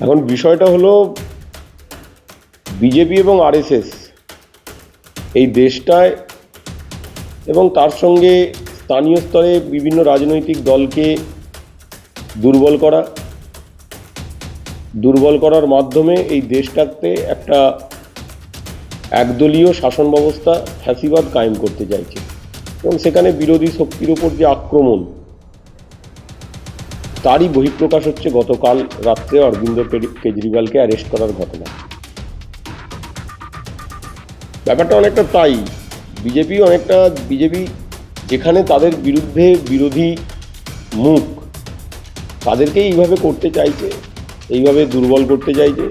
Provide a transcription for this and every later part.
এখন বিষয়টা হলো বিজেপি এবং আরএসএস এই দেশটায় এবং তার সঙ্গে স্থানীয় স্তরে বিভিন্ন রাজনৈতিক দলকে দুর্বল করা, দুর্বল করার মাধ্যমে এই দেশটাতে একটা একদলীয় শাসন ব্যবস্থা ফ্যাসিবাদ কায়েম করতে চাইছে। এবং সেখানে বিরোধী শক্তির ওপর যে আক্রমণ তারই বহিঃপ্রকাশ হচ্ছে গতকাল রাত্রে অরবিন্দ কেজরিওয়ালকে অ্যারেস্ট করার ঘটনা। ব্যাপারটা অনেকটা তাই। বিজেপি অনেকটা, বিজেপি যেখানে তাদের বিরুদ্ধে বিরোধী মুখ, তাদেরকেই এইভাবে করতে চাইছে, এইভাবে দুর্বল করতে চাইছে।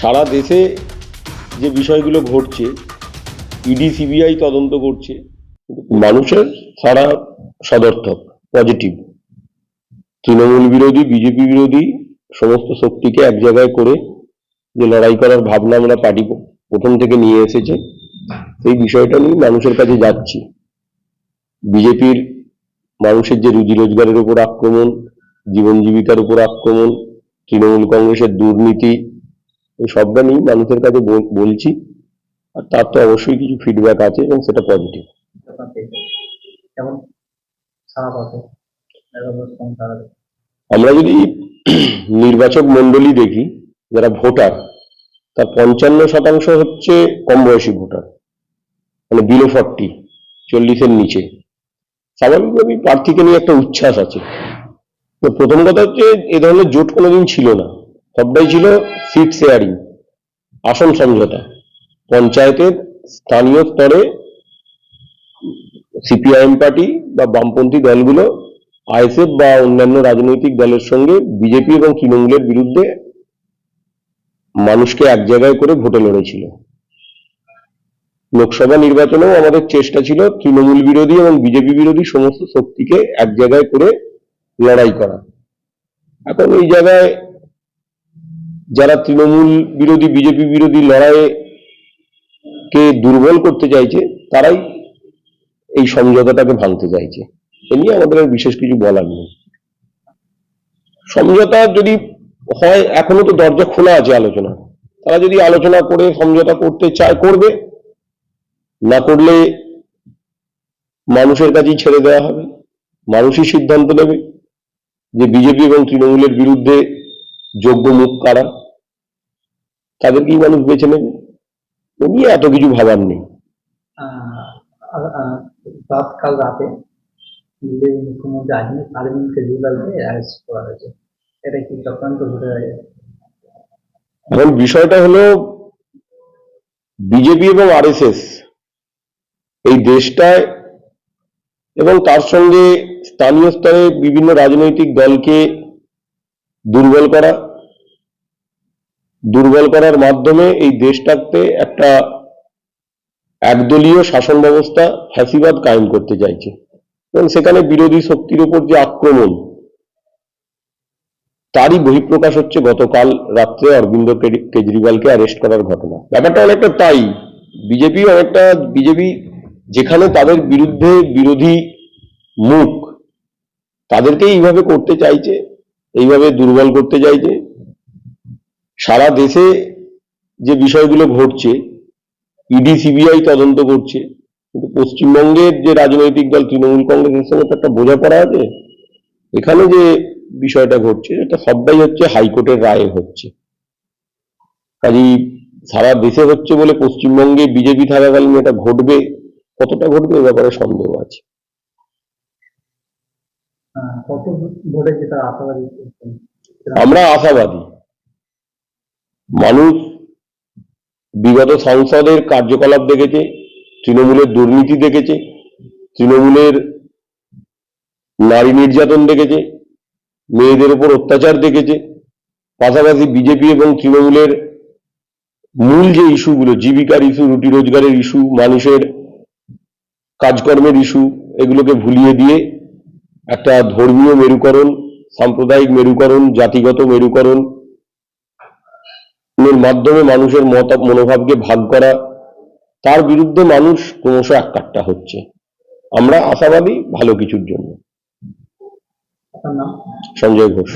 সারা দেশে যে বিষয়গুলো ঘটছে, ইডি, সিবিআই তদন্ত করছে, মানুষের সারা সদর্থক, পজিটিভ। তৃণমূল বিরোধী, বিজেপি বিরোধী সমস্ত শক্তিকে এক জায়গায় করে যে লড়াই করার ভাবনা আমরা পার্টি প্রথম থেকে নিয়ে এসেছে সেই বিষয়টা নিয়ে মানুষের কাছে যাচ্ছি। বিজেপির মানুষের যে রুজি রোজগারের উপর আক্রমণ, জীবন জীবিকার উপর আক্রমণ, তৃণমূল কংগ্রেসের দুর্নীতি, এই সবটা নিয়ে মানুষের কাছে বলছি। আর তার তো অবশ্যই কিছু ফিডব্যাক আছে এবং সেটা পজিটিভ আমরা যদি নির্বাচক মণ্ডলী দেখি, যারা ভোটার, তার পঞ্চান্ন শতাংশ হচ্ছে কম বয়সী ভোটার মানে বিলো ফর্টি চল্লিশের নিচে। স্বাভাবিকভাবেই প্রার্থীকে নিয়ে একটা উচ্ছ্বাস আছে। প্রথম কথা হচ্ছে, এ ধরনের জোট কোনোদিন ছিল না। সবটাই ছিল সিট শেয়ারিং আসন সমঝোতা। পঞ্চায়েতের স্থানীয় স্তরে সিপিআইএম পার্টি বা বামপন্থী দলগুলো আইএসএফ বা অন্যান্য রাজনৈতিক দলের সঙ্গে বিজেপি এবং তৃণমূলের বিরুদ্ধে মানুষকে এক জায়গায় করে ভোটে লড়েছিল। লোকসভা নির্বাচনেও আমাদের চেষ্টা ছিল তৃণমূল বিরোধী এবং বিজেপি বিরোধী সমস্ত শক্তিকে এক জায়গায় করে লড়াই করা। এখন এই জায়গায় যারা তৃণমূল বিরোধী, বিজেপি বিরোধী লড়াইয়ে কে দুর্বল করতে চাইছে, তারাই এই সমঝোতাটাকে ভাঙতে চাইছে। এ নিয়ে আমাদের আর বিশেষ কিছু বলার নেই। সমঝোতা যদি হয়, এখনও তো দরজা খোলা আছে আলোচনা। তারা যদি আলোচনা করে, সমঝোতা করতে চায়, করবে। না করলে মানুষের কাছেই ছেড়ে দেওয়া হবে। মানুষই সিদ্ধান্ত নেবে যে বিজেপি এবং তৃণমূলের বিরুদ্ধে যোগ্য মুখ কারা। তাদেরকেই মানুষ বেছে নেবে। নিয়ে এত কিছু ভাবার নেই। কাল রাতে দিল্লির মুখ্যমন্ত্রী আরবিন্দ অরবিন্দ কেজরিওয়ালকে অ্যারেস্ট করা হয়েছে এটা কি চক্রান্ত ঘটে এখন বিষয়টা হলো বিজেপি এবং আরএসএস এই দেশটায় এবং তার সঙ্গে স্থানীয় স্তরে বিভিন্ন রাজনৈতিক দলকে দুর্বল করা, দুর্বল করার মাধ্যমে এই দেশটাতে একটা একদলীয় শাসন ব্যবস্থা ফ্যাসিবাদ কায়েম করতে চাইছে। এবং সেখানে বিরোধী শক্তির উপর যে আক্রমণ, তারই বহিঃপ্রকাশ হচ্ছে গতকাল রাত্রে অরবিন্দ কেজ- কেজরিওয়ালকে অ্যারেস্ট করার ঘটনা। ব্যাপারটা অনেকটা তাই। বিজেপি অনেকটা, বিজেপি যেখানে তাদের বিরুদ্ধে বিরোধী মুখ, তাদেরকেই এইভাবে করতে চাইছে, এইভাবে দুর্বল করতে চাইছে। সারা দেশে যে বিষয়গুলো ঘটছে, ইডি, সিবিআই তদন্ত করছে কিন্তু পশ্চিমবঙ্গের যে রাজনৈতিক দল তৃণমূল কংগ্রেসের সঙ্গে তো একটা বোঝাপড়া আছে। এখানে যে বিষয়টা ঘটছে এটা সবটাই হচ্ছে হাইকোর্টের রায়ে হচ্ছে। কাজেই সারা দেশে হচ্ছে বলে পশ্চিমবঙ্গে বিজেপি থাকাকালীন এটা ঘটবে কতটা ঘটবে এ ব্যাপারে সন্দেহ আছে। করছেন? আমরা আশাবাদী। মানুষ বিগত সংসদের কার্যকলাপ দেখেছে তৃণমূলের দুর্নীতি দেখেছে, তৃণমূলের নারী নির্যাতন দেখেছে, মেয়েদের উপর অত্যাচার দেখেছে, পাশাপাশি বিজেপি এবং তৃণমূলের মূল যে ইস্যুগুলো, জীবিকার ইস্যু, রুটি রোজগারের ইস্যু, মানুষের কাজকর্মের ইস্যু, এগুলোকে ভুলিয়ে দিয়ে একটা ধর্মীয় মেরুকরণ, সাম্প্রদায়িক মেরুকরণ, জাতিগত মেরুকরণ মাধ্যমে মানুষের মত, মনোভাবকে ভাগ করা তার বিরুদ্ধে মানুষ ক্রমশ এককাট্টা হচ্ছে। আমরা আশাবাদী ভালো কিছুর জন্য। সঞ্জয় ঘোষ।